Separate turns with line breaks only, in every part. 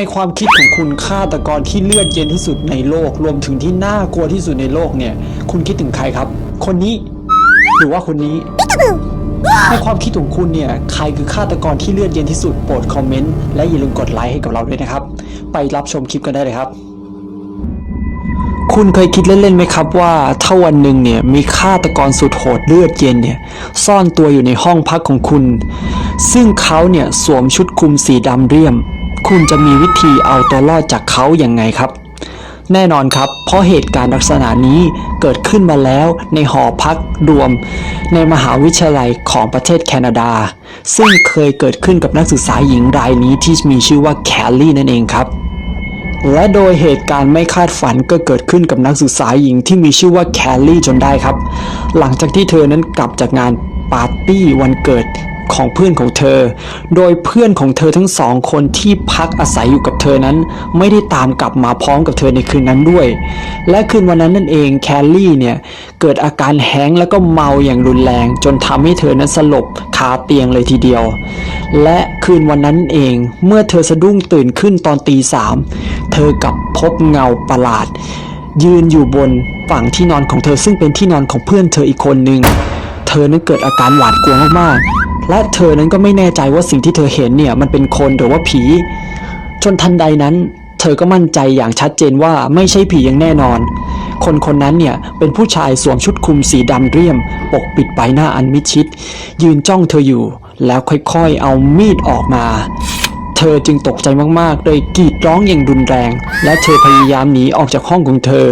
ในความคิดของคุณฆาตกรที่เลือดเย็นที่สุดในโลก รวมถึงที่น่ากลัวที่สุดในโลกเนี่ย คุณคิดถึงใครครับ คนนี้ หรือว่าคนนี้ ในความคิดของคุณเนี่ย ใครคือฆาตกรที่เลือดเย็นที่สุดโปรดคอมเมนต์และอย่าลืมกดไลค์ให้กับเราด้วยนะครับ ไปรับชมคลิปกันได้เลยครับ คุณเคยคิดเล่นๆไหมครับว่าถ้าวันหนึ่งเนี่ยมีฆาตกรสุดโหดเลือดเย็นเนี่ยซ่อนตัวอยู่ในห้องพักของคุณ ซึ่งเขาเนี่ยสวมชุดคลุมสีดำเรียม คุณจะมีวิธีเอาตัวรอดจากเขาอย่างไงครับ แน่นอนครับ เพราะเหตุการณ์ลักษณะนี้เกิดขึ้นมาแล้วในหอพักรวม ในมหาวิทยาลัยของประเทศแคนาดา ซึ่งเคยเกิดขึ้นกับนักศึกษาหญิงรายนี้ที่มีชื่อว่าแคลลี่นั่นเองครับและโดยเหตุการณ์ไม่คาดฝันก็เกิดขึ้นกับนักศึกษาหญิงที่มีชื่อว่าแคลลี่จนได้ครับ หลังจากที่เธอนั้นกลับจากงานปาร์ตี้วันเกิด ของเพื่อนของเธอ โดยเพื่อนของเธอทั้งสองคนที่พักอาศัยอยู่กับเธอนั้น ไม่ได้ตามกลับมาพร้อมกับเธอในคืนนั้นด้วย และคืนวันนั้นนั่นเองแคลลี่เนี่ยเกิดอาการแห้งแล้วก็เมาอย่างรุนแรง จนทำให้เธอนั้นสลบคาเตียงเลยทีเดียว และคืนวันนั้นเองเมื่อเธอสะดุ้งตื่นขึ้นตอนตีสามเธอกับพบเงาประหลาด ยืนอยู่บนฝั่งที่นอนของเธอซึ่งเป็นที่นอนของเพื่อนเธออีกคนหนึ่งเธอนั้นเกิดอาการหวาดกลัวมากๆ และเธอนั้นก็ไม่แน่ใจว่าสิ่งที่เธอเห็นเนี่ยมันเป็นคนหรือว่าผี จนทันใดนั้น เธอก็มั่นใจอย่างชัดเจนว่าไม่ใช่ผีอย่างแน่นอน คนคนนั้นเนี่ยเป็นผู้ชายสวมชุดคลุมสีดำเรียม ปกปิดใบหน้าอันมิดชิด ยืนจ้องเธออยู่ แล้วค่อยๆเอามีดออกมาเธอจึงตกใจมากๆ โดยกรีดร้องอย่างรุนแรง และเธอพยายามหนีออกจากห้องของเธอ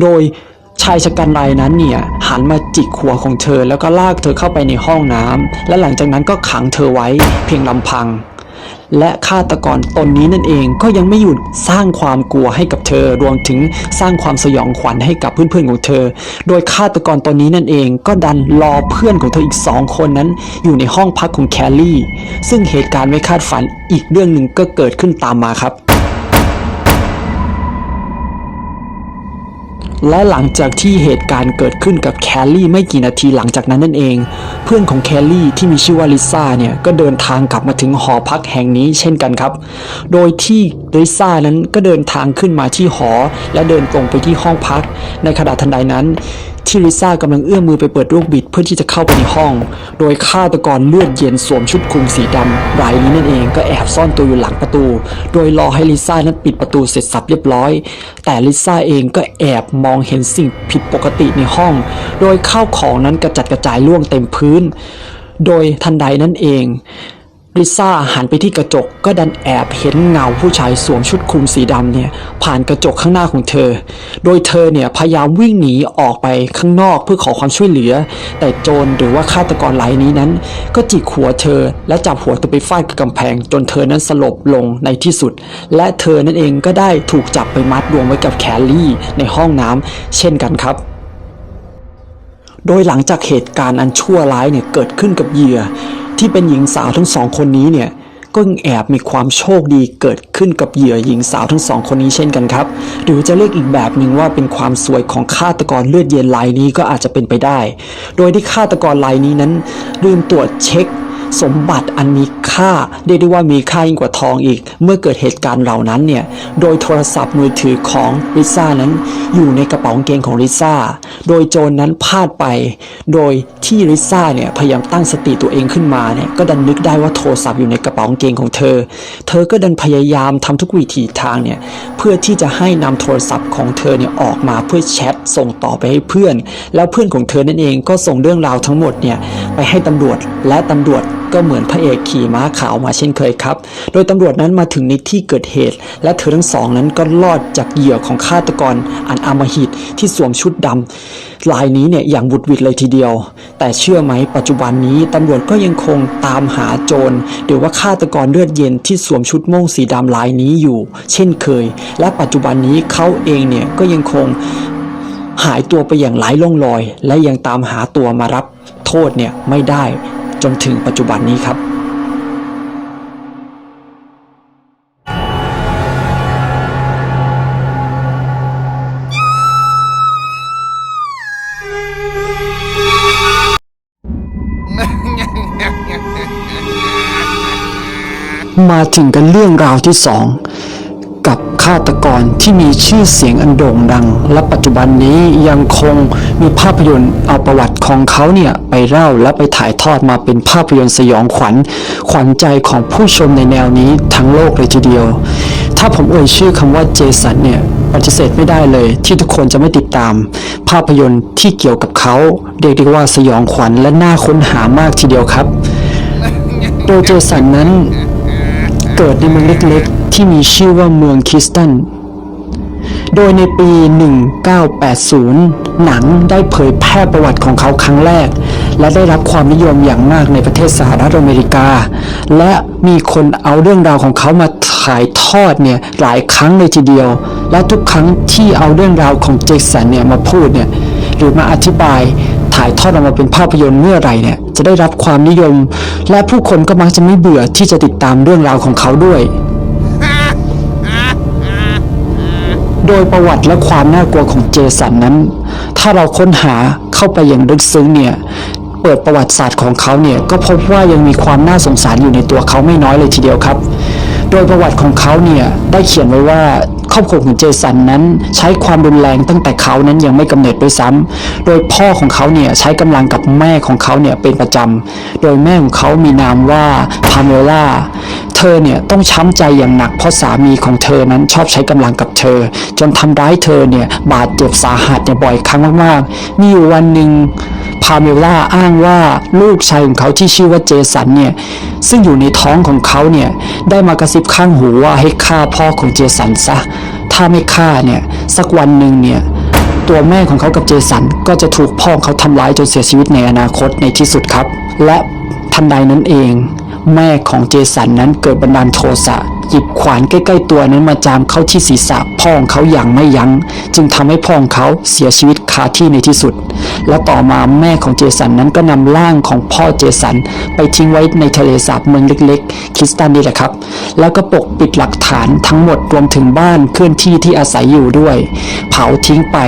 โดย ชายชะกันรายนั้นเนี่ยหันมาจิกหัวของเธอแล้วก็ลากเธอเข้าไปในห้องน้ำและหลังจากนั้นก็ขังเธอไว้เพียงลำพัง และฆาตกรตนนี้นั่นเองก็ยังไม่หยุดสร้างความกลัวให้กับเธอรวมถึงสร้างความสยองขวัญให้กับเพื่อนๆของเธอ โดยฆาตกรตนนี้นั่นเองก็ดันรอเพื่อนของเธออีกสองคนนั้น อยู่ในห้องพักของแคลลี่ ซึ่งเหตุการณ์ไม่คาดฝันอีกเรื่องหนึ่งก็เกิดขึ้นตามมาครับ และหลังจากที่เหตุการณ์เกิดขึ้นกับแคลลี่ไม่กี่นาทีหลังจากนั้นนั่นเอง เพื่อนของแคลลี่ที่มีชื่อว่าลิซ่าเนี่ยก็เดินทางกลับมาถึงหอพักแห่งนี้เช่นกันครับ โดยที่ลิซ่านั้นก็เดินทางขึ้นมาที่หอ และเดินตรงไปที่ห้องพัก ในขณะทันใดนั้น ที่ลิซ่ากำลังเอื้อมมือไปเปิดลูกบิดเพื่อที่จะเข้าไปในห้อง โดยฆาตกรเลือดเย็นสวมชุดคลุมสีดำรายนี้นั่นเองก็แอบซ่อนตัวอยู่หลังประตู โดยรอให้ลิซ่านั้นปิดประตูเสร็จสับเรียบร้อย แต่ลิซ่าเองก็แอบมองเห็นสิ่งผิดปกติในห้อง โดยข้าวของนั้นกระจัดกระจายล่วงเต็มพื้น โดยทันใดนั้นเอง ลิซ่าหันไปที่กระจกก็ดันแอบเห็นเงาผู้ชายสวมชุดคลุมสีดำเนี่ยผ่านกระจกข้างหน้าของเธอ โดยเธอเนี่ยพยายามวิ่งหนีออกไปข้างนอกเพื่อขอความช่วยเหลือ แต่โจรหรือว่าฆาตกรรายนี้นั้น ก็จิกหัวเธอ และจับหัวเธอไปฟาดกับกำแพง จนเธอนั้นสลบลงในที่สุด และเธอนั่นเองก็ได้ถูกจับไปมัดรวมไว้กับแคลลี่ในห้องน้ำเช่นกันครับโดยหลังจากเหตุการณ์อันชั่วร้ายเนี่ยเกิดขึ้นกับเหยื่อ ที่เป็นหญิงสาวทั้งสองคนนี้เนี่ยก็แอบมีความโชคดีเกิดขึ้นกับเหยื่อหญิงสาวทั้งสองคนนี้เช่นกันครับ หรือจะเรียกอีกแบบหนึ่งว่าเป็นความสวยของฆาตกรเลือดเย็นรายนี้ก็อาจจะเป็นไปได้ โดยที่ฆาตกรรายนี้นั้นลืมตรวจเช็ค สมบัติอันมีค่าเรียกได้ว่ามีค่ายิ่งกว่าทองอีก เมื่อเกิดเหตุการณ์เหล่านั้นเนี่ย โดยโทรศัพท์มือถือของลิซ่านั้น อยู่ในกระเป๋ากางเกงของลิซ่า โดยโจรนั้นพลาดไป โดยที่ลิซ่าเนี่ยพยายามตั้งสติตัวเองขึ้นมาเนี่ย ก็ดันนึกได้ว่าโทรศัพท์อยู่ในกระเป๋ากางเกงของเธอ เธอก็ดันพยายามทำทุกวิถีทางเนี่ย เพื่อที่จะให้นำโทรศัพท์ของเธอเนี่ยออกมาเพื่อแชทส่งต่อไปให้เพื่อน แล้วเพื่อนของเธอนั่นเองก็ส่งเรื่องราวทั้งหมดเนี่ยไปให้ตำรวจและตำรวจ ก็เหมือนพระเอกขี่ม้าขาวมาเช่นเคยครับ โดยตำรวจนั้นมาถึงในที่เกิดเหตุ และเธอทั้งสองนั้นก็รอดจากเหยื่อของฆาตกรอันอำมหิตที่สวมชุดดำลายนี้เนี่ยอย่างบุดวิดเลยทีเดียว แต่เชื่อไหมปัจจุบันนี้ตำรวจก็ยังคงตามหาโจรหรือว่าฆาตกรเลือดเย็นที่สวมชุดโม่งสีดำลายนี้อยู่ เช่นเคย และปัจจุบันนี้เขาเองเนี่ยก็ยังคงหายตัวไปอย่างไร้ร่องรอย และยังตามหาตัวมารับโทษเนี่ยไม่ได้ นถึงปัจจุบันนี้ครับมาถึงกันเรื่องราวที่สอง กับฆาตกรที่มีชื่อเสียงอันโด่งดัง และปัจจุบันนี้ยังคงมีภาพยนตร์เอาประวัติของเขาเนี่ยไปเล่าและไปถ่ายทอดมาเป็นภาพยนตร์สยองขวัญ ขวัญใจของผู้ชมในแนวนี้ทั้งโลกเลยทีเดียว ถ้าผมเอ่ยชื่อคำว่าเจสันเนี่ยปฏิเสธไม่ได้เลยที่ทุกคนจะไม่ติดตาม ภาพยนตร์ที่เกี่ยวกับเขาเรียกได้ว่าสยองขวัญและน่าค้นหามากทีเดียวครับ โดยเจสันนั้นเกิดในเมืองเล็ก ที่มีชื่อว่าเมืองคิสตัน โดยในปี 1980 หนังได้เผยแพร่ประวัติของเขาครั้งแรก และได้รับความนิยมอย่างมากในประเทศสหรัฐอเมริกา และมีคนเอาเรื่องราวของเขามาถ่ายทอดเนี่ยหลายครั้งเลยทีเดียว และทุกครั้งที่เอาเรื่องราวของเจสันเนี่ยมาพูดเนี่ยหรือมาอธิบายถ่ายทอดออกมาเป็นภาพยนตร์เมื่อไรเนี่ยจะได้รับความนิยม และผู้คนก็มักจะไม่เบื่อที่จะติดตามเรื่องราวของเขาด้วย โดยประวัติและความน่ากลัวของเจสันนั้น ถ้าเราค้นหาเข้าไปอย่างลึกซึ้งเนี่ย เปิดประวัติศาสตร์ของเขาเนี่ย ก็พบว่ายังมีความน่าสงสารอยู่ในตัวเขาไม่น้อยเลยทีเดียวครับ โดยประวัติของเขาเนี่ยได้เขียนไว้ว่าครอบครัวของเจสันนั้นใช้ความรุนแรงตั้งแต่เขานั้นยังไม่กำเนิดด้วยซ้ำโดยพ่อของเขาเนี่ยใช้กำลังกับแม่ของเขาเนี่ยเป็นประจำโดยแม่ของเขามีนามว่าพาเมล่า เธอเนี่ยต้องช้ำใจอย่างหนักเพราะสามีของเธอนั้นชอบใช้กำลังกับเธอ จนทำร้ายเธอเนี่ยบาดเจ็บสาหัสเนี่ยบ่อยครั้งมากๆ มีอยู่วันหนึ่งพาเมล่าอ้างว่าลูกชายของเขาที่ชื่อว่าเจสันเนี่ยซึ่งอยู่ในท้องของเขาเนี่ยได้มากระซิบข้างหูว่าให้ฆ่าพ่อของเจสันซะ ถ้าไม่ฆ่าเนี่ยสักวันหนึ่งเนี่ยตัวแม่ของเขากับเจสันก็จะถูกพ่อของเขาทำร้ายจนเสียชีวิตในอนาคตในที่สุดครับ และทันใดนั้นเอง แม่ของเจสันนั้นเกิดบันดาลโทสะหยิบขวานใกล้ๆตัวนั้นมาจามเข้าที่ศีรษะพ่อของเขาอย่างไม่ยัง้ง จึงทำให้พ่อของเขาเสียชีวิตคาที่ในที่สุด และต่อมาแม่ของเจสันนั้นก็นำร่างของพ่อเจสัน ไปทิ้งไว้ในทะเลสาบเมืองเล็กๆคริสตันนี่แหละครับ แล้วก็ปกปิดหลักฐานทั้งหมดรวมถึงบ้านเคลื่อนที่ที่อาศัยอยู่ด้วย เผาทิ้งไป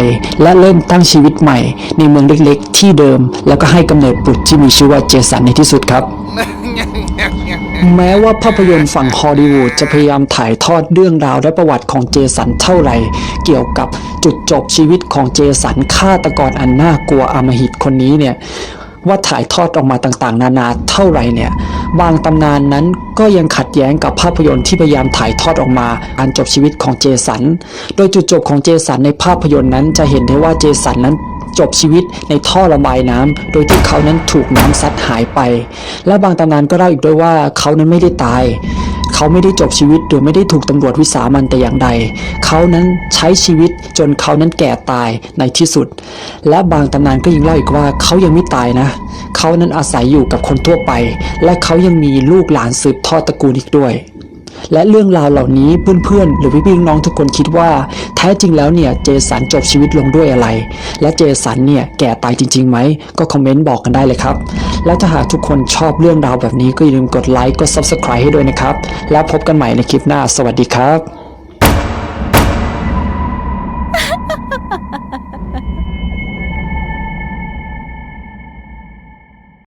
และเริ่มตั้งชีวิตใหม่ ในเมืองเล็กๆ ที่เดิม แล้วก็ให้กำเนิดบุตรที่มีชื่อว่าเจสันในที่สุดครับ แม้ว่าภาพยนตร์ฝั่งฮอลลีวูดจะพยายามถ่ายทอดเรื่องราวและประวัติของเจสันเท่าไหร่ เกี่ยวกับจุดจบชีวิตของเจสันฆาตกรอันน่ากลัวอมหิตคนนี้เนี่ย ว่าถ่ายทอดออกมาต่างๆ นานาเท่าไรเนี่ย บางตำนานนั้นก็ยังขัดแย้งกับภาพยนตร์ที่พยายามถ่ายทอดออกมาอันจบชีวิตของเจสัน โดยจุดจบของเจสันในภาพยนตร์นั้นจะเห็นได้ว่าเจสันนั้นจบชีวิตในท่อระบายน้ำโดยที่เขานั้นถูกน้ำซัดหายไป และบางตำนานก็เล่าอีกด้วยว่าเขานั้นไม่ได้ตาย เขาไม่ได้จบชีวิตหรือไม่ได้ถูกตำรวจวิสามันแต่อย่างใด เขานั้นใช้ชีวิตจนเขานั้นแก่ตายในที่สุด และบางตำนานก็ยังเล่าอีกว่าเขายังไม่ตายนะ เขานั้นอาศัยอยู่กับคนทั่วไป และเขายังมีลูกหลานสืบทอดตระกูลอีกด้วย และเรื่องราวเหล่านี้เพื่อนๆหรือพี่ๆน้องทุกคนคิดว่า แท้จริงแล้วเนี่ยเจสันจบชีวิตลงด้วยอะไร และเจสันเนี่ยแก่ตายจริงๆไหมก็คอมเมนต์บอกกันได้เลยครับ แล้วถ้าหากทุกคนชอบเรื่องราวแบบนี้ก็อย่าลืมกดไลค์กด Subscribe ให้ด้วยนะครับ แล้วพบกันใหม่ในคลิปหน้า สวัสดีครับ Ha ha ha!